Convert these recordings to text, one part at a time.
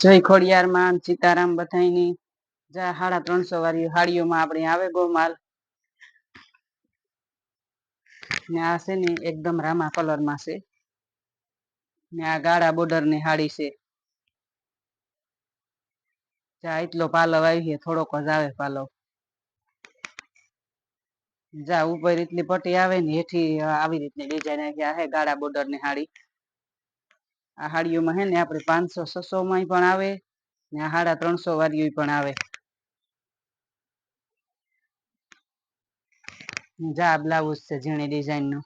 જય ખોડિયાર માં સીતારામ બધાયની. જા સાડા ત્રણસો વાળી હાડીઓમાં આપણે આવે ગોમાલ. ને આ છે ને એકદમ રામા કલરમાં છે. ને આ ગાળા બોર્ડરની હાડી છે. જા એટલો પાલવ આવી છે, થોડોક જ આવે પાલવ. જા ઉપર એટલી પટ્ટી આવે ને, હેઠી આવી રીતની ડિઝાઇન છે. ગાળા બોર્ડરની હાડી. આ હાડીઓમાં હે ને આપણે પાંચસો છસો માં પણ આવે ને સાડા ત્રણસો વાળીઓ પણ આવે. જા બ્લાઉઝ છે ઝીણી ડિઝાઇનનું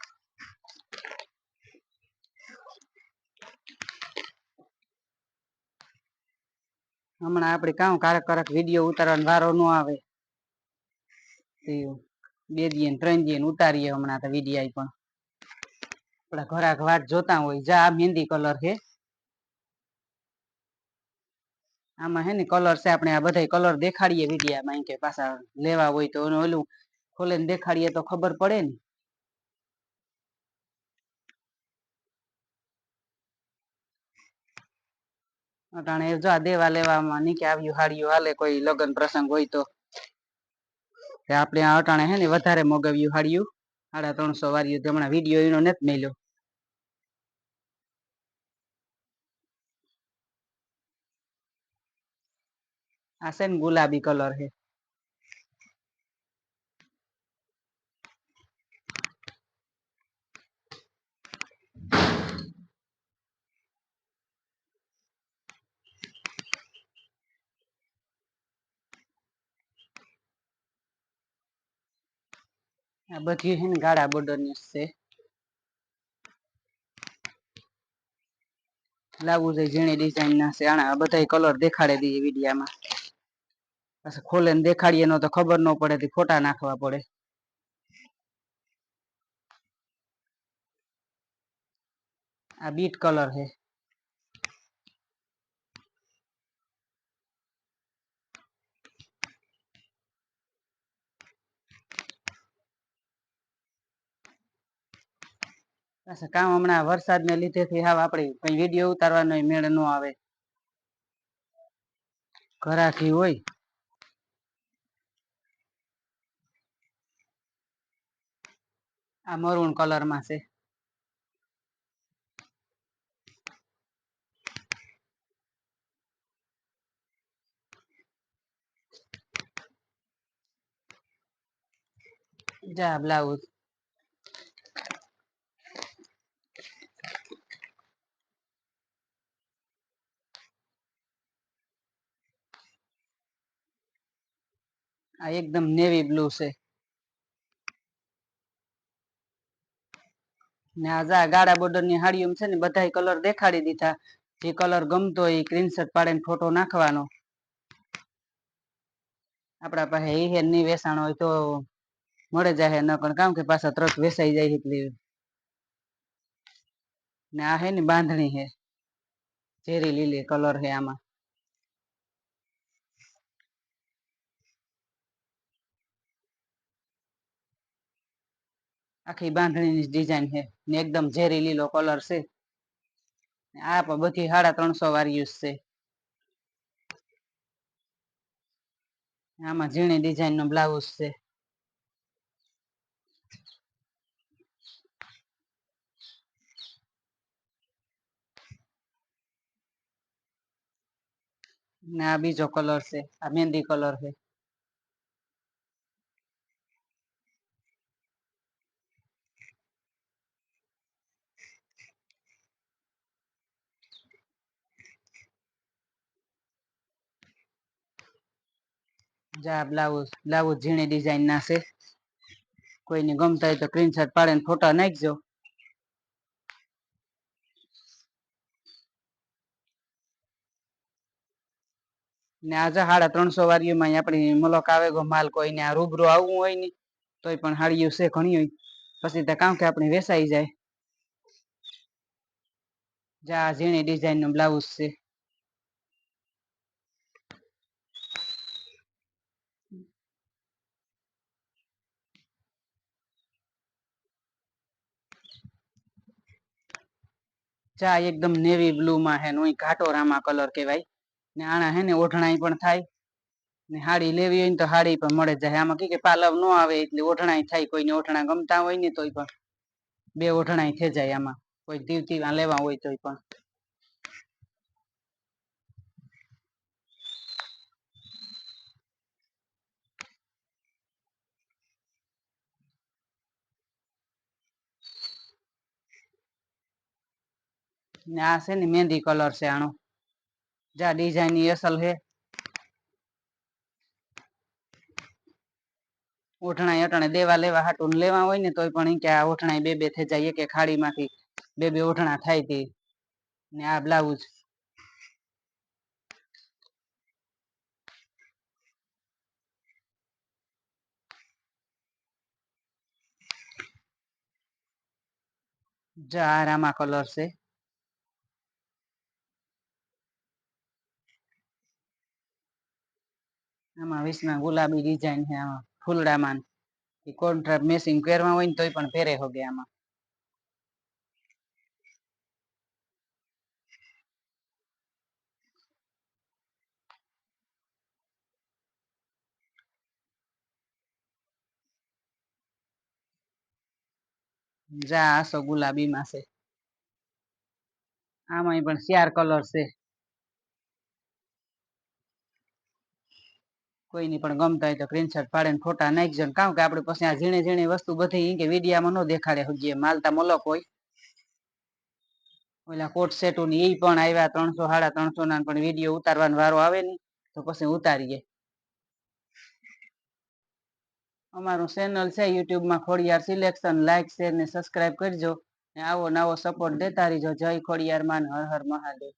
હમણાં આપણે કામ કારક કારક વીડિયો ઉતારવાનો વારો ન આવે. બે દી ત્રણ દી ઉતારીએ હમણાં તો વિડીયા પણ. આપણા ઘરાક વાત જોતા હોય, જા આ મહેંદી કલર છે. આમાં હે ને કલર છે, આપણે આ બધા કલર દેખાડીએ વિડીયામાં કે પાછા લેવા હોય તો ઓલું ખોલીને દેખાડીએ તો ખબર પડે ને. અટાણે જો આ દેવા લેવામાં નીચે આવ્યું હાડ્યું હાલે કોઈ લગ્ન પ્રસંગ હોય તો. આપણે આ અટાણે હે ને વધારે મગાવ્યું હાડ્યું સાડા ત્રણસો વાળ્યું હમણાં વીડિયો એનો નથી મેલ્યો. આ છે ને ગુલાબી કલર છે. આ બધી છે ને ગાળા બોર્ડરની છે. લાવવું જોઈએ ઝીણી ડિઝાઇન ના છે. આના બધા કલર દેખાડે દઈએ વિડીયામાં. પછી ખોલે ને દેખાડીએ, નો તો ખબર ન પડે ફોટા નાખવા પડે. આ બીટ કલર છે. પાછા કામ હમણાં વરસાદને લીધેથી હાવ આપણે કઈ વીડિયો ઉતારવાનો મેળ ન આવે. ઘરાકી હોય. આ મરૂન કલરમાં છે. જા બ્લાઉઝ. આ એકદમ નેવી બ્લુ છે. ને આ ગાળા બોર્ડરની હાડી છે ને બધા કલર દેખાડી દીધા. જે કલર ગમતો એ સ્ક્રીનશોટ પાડીને ફોટો નાખવાનો. આપણા પાસે એ હેરની વેસાણ હોય તો મળે જાય ન પણ કામ કે પાછા તરત વેસાઈ જાય એટલે. ને આ હે ને બાંધણી હે. ઝેરી લીલી કલર હે આમાં. આખી બાંધણીની ડિઝાઇન છે ને એકદમ ઝેરી લીલો કલર છે. આ પણ બધી સાડા ત્રણસો વાર યુઝ છે. આમાં ઝીણી ડિઝાઇન નો બ્લાઉઝ છે. ને આ બીજો કલર છે, આ મહેંદી કલર છે. જા, બ્લાઉઝ બ્લાઉઝ ઝીણી ડિઝાઇન ના છે. કોઈને ગમતા હોય તો સ્ક્રીનશોટ પાડીને ફોટા નાખજો. ને આજે સાડા ત્રણસો વાળીઓમાં આપણી મલક આવે ગો, માલ કોઈને આ રૂબરૂ આવવું હોય ને, તોય પણ હાડીઓ છે ઘણી હોય. પછી તો કામ કે આપણે વેસાઈ જાય. જા, ઝીણી ડિઝાઇનનું બ્લાઉઝ છે. ચા એકદમ નેવી બ્લુ માં હે નો ઘાટો રામા કલર કેવાય ને આણા હે ને ઓઢણાઈ પણ થાય. ને હાડી લેવી હોય ને તો હાડી પણ મળે જાય. આમાં કે પાલવ ન આવે એટલે ઓઢણાઈ થાય. કોઈને ઓઢણા ગમતા હોય ને તોય પણ બે ઓઢણાઈ થઈ જાય આમાં. કોઈ દીવતી લેવા હોય તોય પણ. ને આ છે ને મહેંદી કલર છે આનો. જા ડિઝાઇનની અસલ છે ઓઠણાય અટણે દેવા લેવા હાટું લેવા હોય ને તોય પણ કે આ ઓઠણાઈ બે બે થઈ જાય. કે ખાડી ખાડીમાંથી બે બે ઓઠણા થાય તે. ને આ બ્લાઉઝ. જા રામા કલર છે. આમાં ગુલાબી ડિઝાઇન છે આમાં, ફૂલડામાં. કોન્ટ્રાક્ટ મેસિંગ પહેરવા હોય ને તોય પણ પહેરે હોગે આમાં. જા આસો ગુલાબીમાં છે. આમાંય પણ ચાર કલર છે. કોઈની પણ ગમતા હોય તો સ્ક્રીનશોટ પાડીને ફોટા નાખજો ને. કારણ કે આપણે પછી આ ઝીણી ઝીણી વસ્તુ બધી કે વિડીયામાં ન દેખાડે હગીએ માલતા મલક હોય. ઓલા કોટ સેટુ ની એ પણ આવ્યા ત્રણસો, સાડા ત્રણસો ના પણ વીડિયો ઉતારવાનો વારો આવે ને, તો પછી ઉતારીએ. અમારું ચેનલ છે યુટ્યુબમાં ખોડિયાર સિલેક્શન લાઈક શેર ને સબસ્ક્રાઇબ કરજો. ને આવો નવો સપોર્ટ દેતા રહીજો. જય ખોડિયાર માન હર હર મહાદેવ.